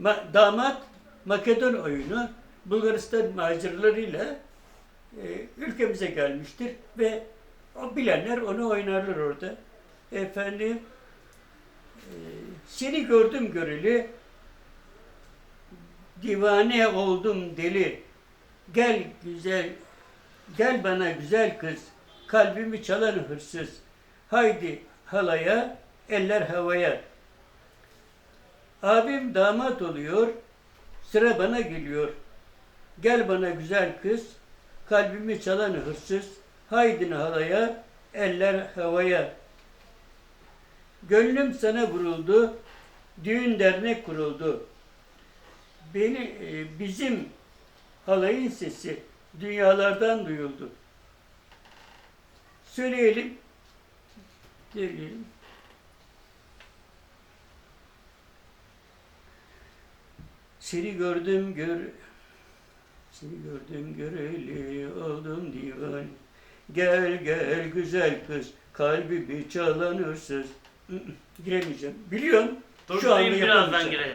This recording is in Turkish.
Ma- damat Makedon oyunu Bulgaristan maceralarıyla e, ülkemize gelmiştir ve o bilenler onu oynarlar orada. Efendim e, seni gördüm göreli divane oldum deli. Gel güzel gel bana güzel kız kalbimi çalan hırsız. Haydi halaya eller havaya abim damat oluyor sıra bana geliyor gel bana güzel kız kalbimi çalan hırsız haydin halaya eller havaya Gönlüm sana vuruldu, düğün dernek kuruldu. Beni e, bizim halayın sesi dünyalardan duyuldu. Söyleyelim. Söyleyelim. Seni gördüm gör Seni gördüm göreli oldum divan Gel gel güzel kız kalbimi çalan hırsız Hı hı, Giremeyeceğim. Biliyorum. Şu anda birazdan yapamayacağım. girelim.